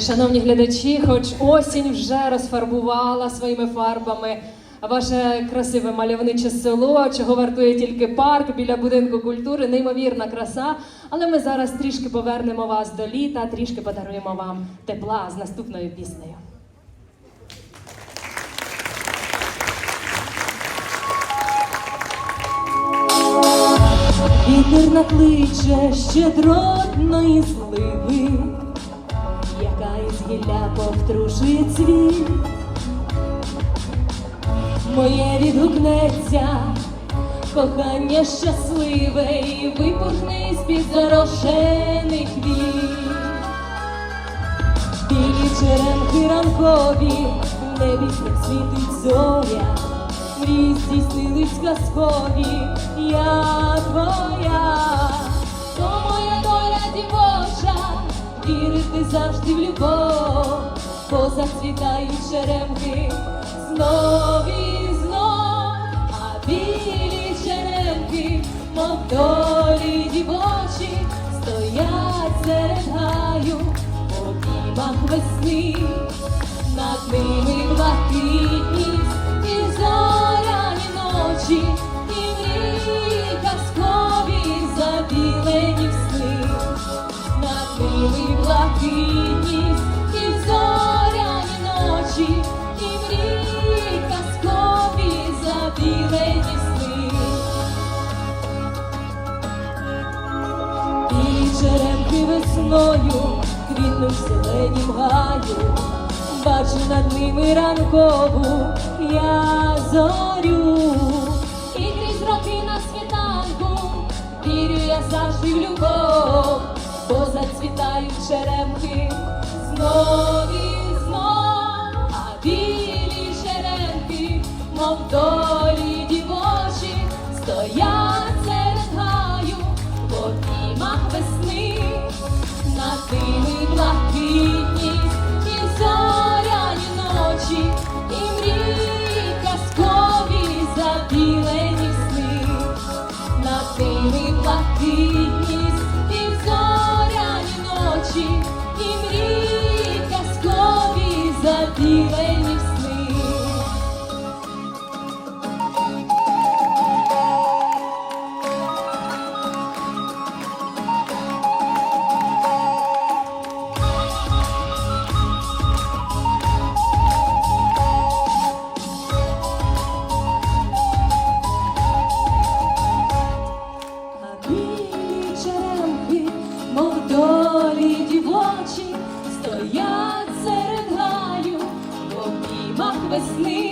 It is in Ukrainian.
Шановні глядачі, хоч осінь вже розфарбувала своїми фарбами ваше красиве мальовниче село, чого вартує тільки парк біля будинку культури, неймовірна краса. Але ми зараз трішки повернемо вас до літа, трішки подаруємо вам тепла з наступною піснею. Вітер накличе щедротної Моє відгукнеться, кохання щасливе і випухне з-під зарошених вій. Білі черемхи ранкові, в небі світить зоря, мрії здійснились казкові, я твоя, то моя доля дівоча, вірити завжди в любов, бо зацвітають черемхи білі черемхи, мов долі дівочі, стоять серед гаю обіймах весни, над ними блакитність весною квітнуть в зеленім гаю, бачу над ними ранкову я зорю, і крізь роки на світанку вірю я завжди в любов, бо зацвітають черемки знов і знов, а білі черемки, мов долі дівочі, стоять блакитність і зоряні ночі, і мрії казкові забілені сни, над ними блакитність і зоряні ночі, і мрії казкові забілені обіймах